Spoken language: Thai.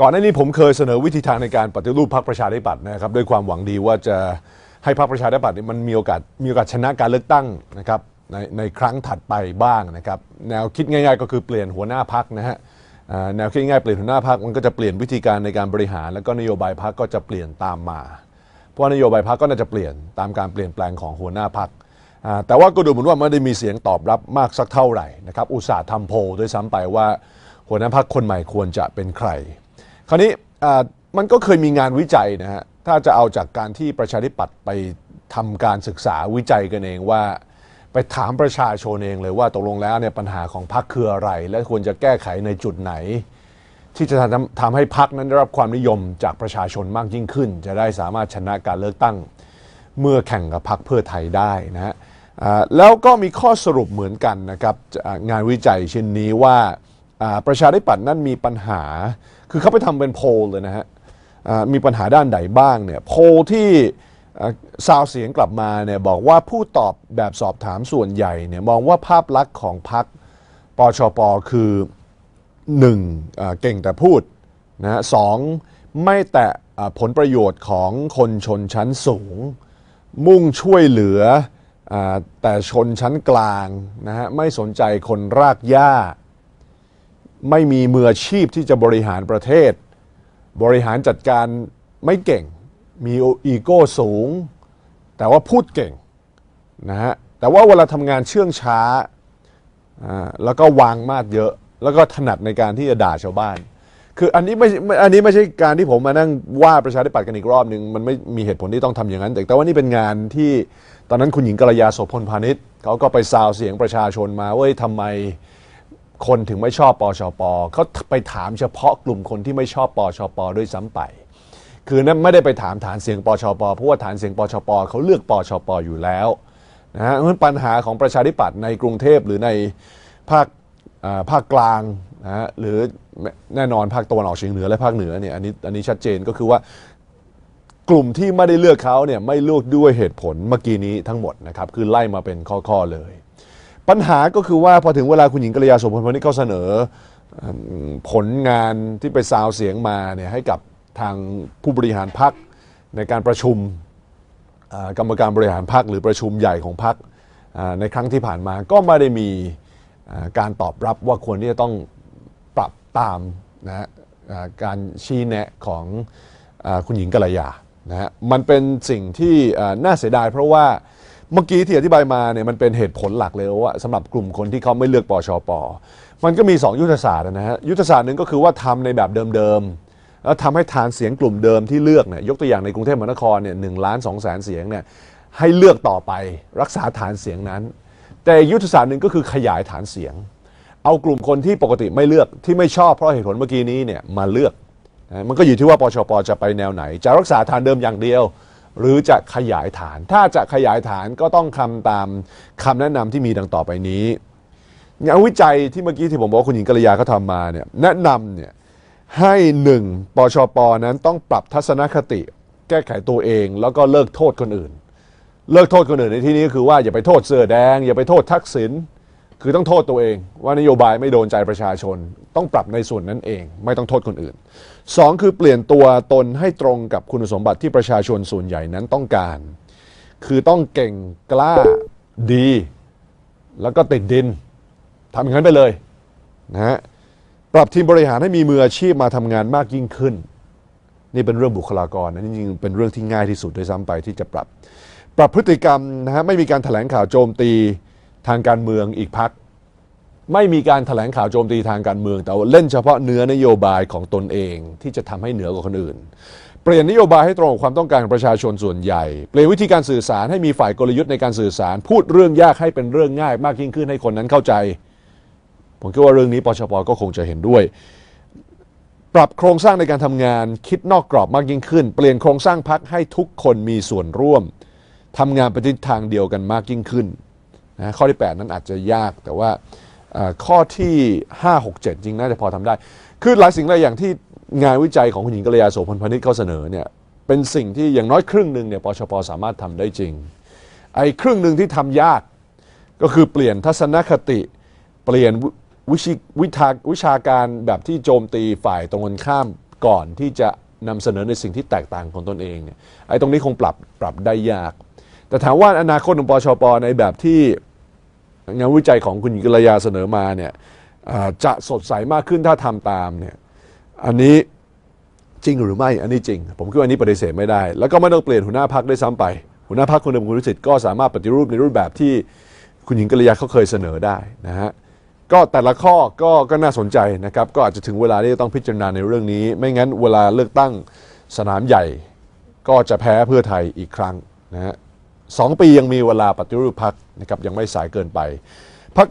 ก่อนหน้านี้ผมเคยเสนอวิธีทางในการปฏิรูปพรรคประชาธิปัตย์นะครับด้วยความหวังดีว่าจะให้พรรคประชาธิปัตย์นี่มันมีโอกาสมีโอกาสชนะการเลือกตั้งนะครับในในครั้งถัดไปบ้างนะครับแนวคิดง่ายๆ ก็คือเปลี่ยนหัวหน้าพรรคนะฮะอ่าแนวคิดง่ายๆเปลี่ยนหัวหน้าพรรคมันก็จะเปลี่ยนวิธีการในการบริหาร แล้วก็นโยบายพรรคก็จะเปลี่ยนตามมา เพราะว่านโยบายพรรคก็น่าจะเปลี่ยนตามการเปลี่ยนแปลงของหัวหน้าพรรคแต่ว่าก็ดูเหมือนว่าไม่ได้มีเสียงตอบรับมากสักเท่าไหร่นะครับอุตสาห์ทำโพลด้วยซ้ำไปว่าหัวหน้าพรรคคนใหม่ควรจะเป็นใคร คราวนี้มันก็เคยมีงานวิจัยนะฮะถ้าจะเอาจากการที่ประชาธิปัตย์ไปทำการศึกษาวิจัยกันเองว่า ไปถามประชาชนเองเลยว่าตกลงแล้วเนี่ยปัญหาของพรรคคืออะไร และควรจะแก้ไขในจุดไหน ที่จะทำทำให้พรรคนั้นได้รับความนิยมจากประชาชนมากยิ่งขึ้น จะได้สามารถชนะการเลือกตั้งเมื่อแข่งกับพรรคเพื่อไทยได้นะฮะแล้วก็มีข้อสรุปเหมือนกันนะครับงานวิจัยชิ้นนี้ว่าอ่าประชาธิปัตย์นั้นมีปัญหา คือเขาไปทำเป็นโพลเลยนะฮะมีปัญหาด้านใดบ้างเนี่ยโพลที่ซาวเสียงกลับมาเนี่ยบอกว่าผู้ตอบแบบสอบถามส่วนใหญ่เนี่ยมองว่าภาพลักษณ์ของพรรคปชปคือหนึ่งเก่งแต่พูดนะฮะสองไม่แตะผลประโยชน์ของคนชนชั้นสูง มุ่งช่วยเหลือแต่ชนชั้นกลางนะฮะไม่สนใจคนรากหญ้า ไม่มีมืออาชีพที่จะบริหารประเทศ บริหารจัดการไม่เก่ง มีอีโก้สูง แต่ว่าพูดเก่งนะฮะแต่ว่าเวลาทำงานเชื่องช้า แล้วก็วางมาดเยอะ แล้วก็ถนัดในการที่จะด่าชาวบ้าน คืออันนี้ไม่ใช่อันนี้ไม่ใช่การที่ผมมานั่งว่าประชาธิปัตย์กันอีกรอบหนึ่งมันไม่มีเหตุผลที่ต้องทำอย่างนั้น แต่แต่ว่านี่เป็นงานที่ตอนนั้นคุณหญิงกัลยาโสพลพาณิชย์เขาก็ไปซาวเสียงประชาชนมาว่าเฮ้ยทำไม คนถึงไม่ชอบปชปเขาไปถามเฉพาะกลุ่มคนที่ไม่ชอบปชปด้วยซ้ำไป คือนั้นไม่ได้ไปถามฐานเสียงปชปเพราะว่าฐานเสียงปชปเขาเลือกปชปอยู่แล้วนะฮะเพราะปัญหาของประชาธิปัตย์ในกรุงเทพหรือในภาคอ่าภาคกลางนะฮะหรือแน่นอนภาคตะวันออกเฉียงเหนือและภาคเหนือเนี่ยอันนี้อันนี้ชัดเจนก็คือว่ากลุ่มที่ไม่ได้เลือกเขาเนี่ยไม่เลือกด้วยเหตุผลเมื่อกี้นี้ทั้งหมดนะครับคือไล่มาเป็นข้อๆเลย ปัญหาก็คือว่าพอถึงเวลาคุณหญิงกัลยาโสพลพนิชเขาเสนอผลงานที่ไปซาวเสียงมาเนี่ยให้กับทางผู้บริหารพักในการประชุมกรรมการบริหารพักหรือประชุมใหญ่ของพักในครั้งที่ผ่านมาก็ไม่ได้มีการตอบรับว่าควรที่จะต้องปรับตามนะการชี้แนะของอคุณหญิงกัลยานะฮะมันเป็นสิ่งที่น่าเสียดายเพราะว่า เมื่อกี้ที่อธิบายมาเนี่ยมันเป็นเหตุผลหลักเลยว่าสำหรับกลุ่มคนที่เขาไม่เลือกปชป มันก็มี 2 ยุทธศาสตร์นะฮะยุทธศาสตร์หนึ่งก็คือว่าทำในแบบเดิมๆแล้วทำให้ฐานเสียงกลุ่มเดิมที่เลือกเนี่ยยกตัวอย่างในกรุงเทพมหานครเนี่ยหนึ่งล้านสองแสนเสียงเนี่ยให้เลือกต่อไปรักษาฐานเสียงนั้น แต่ยุทธศาสตร์หนึ่งก็คือขยายฐานเสียง เอากลุ่มคนที่ปกติไม่เลือกที่ไม่ชอบเพราะเหตุผลเมื่อกี้นี้เนี่ยมาเลือกมันก็อยู่ที่ว่าปชปจะไปแนวไหน จะรักษาฐานเดิมอย่างเดียว หรือจะขยายฐาน ถ้าจะขยายฐานก็ต้องคำตามคำแนะนำที่มีดังต่อไปนี้ งานวิจัยที่เมื่อกี้ที่ผมบอกว่าคุณหญิงกัลยาเขาทำมาเนี่ยแนะนำเนี่ยให้หนึ่งปชปนั้นต้องปรับทัศนคติ แก้ไขตัวเอง แล้วก็เลิกโทษคนอื่น เลิกโทษคนอื่นในที่นี้ก็คือว่าอย่าไปโทษเสื้อแดง อย่าไปโทษทักษิณ คือต้องโทษตัวเอง ว่านโยบายไม่โดนใจประชาชน ต้องปรับในส่วนนั้นเอง ไม่ต้องโทษคนอื่นสองคือเปลี่ยนตัวตนให้ตรงกับคุณสมบัติที่ประชาชนส่วนใหญ่นั้นต้องการ คือต้องเก่งกล้าดี แล้วก็ติดดินทำอย่างนั้นไปเลยนะฮะปรับทีมบริหารให้มีมืออาชีพมาทำงานมากยิ่งขึ้น นี่เป็นเรื่องบุคลากรนะจริงๆเป็นเรื่องที่ง่ายที่สุดด้วยซ้ำไปที่จะปรับ ปรับพฤติกรรมนะฮะไม่มีการแถลงข่าวโจมตี ทางการเมืองอีกพักไม่มีการแถลงข่าวโจมตีทางการเมือง แต่ว่าเล่นเฉพาะเนื้อนโยบายของตนเองที่จะทำให้เหนือกว่าคนอื่น เปลี่ยนนโยบายให้ตรงกับความต้องการของประชาชนส่วนใหญ่ เปลี่ยนวิธีการสื่อสารให้มีฝ่ายกลยุทธ์ในการสื่อสาร พูดเรื่องยากให้เป็นเรื่องง่าย มากยิ่งขึ้นให้คนนั้นเข้าใจ ผมคิดว่าเรื่องนี้ปชปก็คงจะเห็นด้วย ปรับโครงสร้างในการทำงาน คิดนอกกรอบมากยิ่งขึ้น เปลี่ยนโครงสร้างพักให้ทุกคนมีส่วนร่วมทำงานไปทิศทางเดียวกันมากยิ่งขึ้น นะข้อที่ 8 นั้นอาจจะยากแต่ว่าข้อที่ 5 6 7 จริงน่าจะพอทำได้ คือหลายสิ่งหลายอย่างที่งานวิจัยของคุณหญิงกัลยาโสพลพนิชเขาเสนอเนี่ยเป็นสิ่งที่อย่างน้อยครึ่งหนึ่งเนี่ยปชปสามารถทำได้จริง ไอ้ครึ่งหนึ่งที่ทำยากก็คือเปลี่ยนทัศนคติ เปลี่ยนวิวิชิวิทาวิชาการแบบที่โจมตีฝ่ายตรงกันข้ามก่อนที่จะนำเสนอในสิ่งที่แตกต่างของตนเองเนี่ยไอ้ตรงนี้คงปรับปรับได้ยาก แต่ถามว่าอนาคตของปชปในแบบที่ งานวิจัยของคุณหญิงกัลยาเสนอมาเนี่ยจะสดใสมากขึ้นถ้าทำตามเนี่ยอันนี้จริงหรือไม่ อันนี้จริง ผมคิดว่าอันนี้ปฏิเสธไม่ได้ แล้วก็ไม่ต้องเปลี่ยนหัวหน้าพักได้ซ้ำไป หัวหน้าพักคุณดำรงพิสิทธิ์ก็สามารถปฏิรูปในรูปแบบที่คุณหญิงกัลยาเขาเคยเสนอได้นะฮะก็แต่ละข้อก็ก็น่าสนใจนะครับ ก็อาจจะถึงเวลาที่จะต้องพิจารณาในเรื่องนี้ ไม่งั้นเวลาเลือกตั้งสนามใหญ่ ก็จะแพ้เพื่อไทยอีกครั้งนะฮะ สองปียังมีเวลาปฏิรูปพักนะครับยังไม่สายเกินไปพรร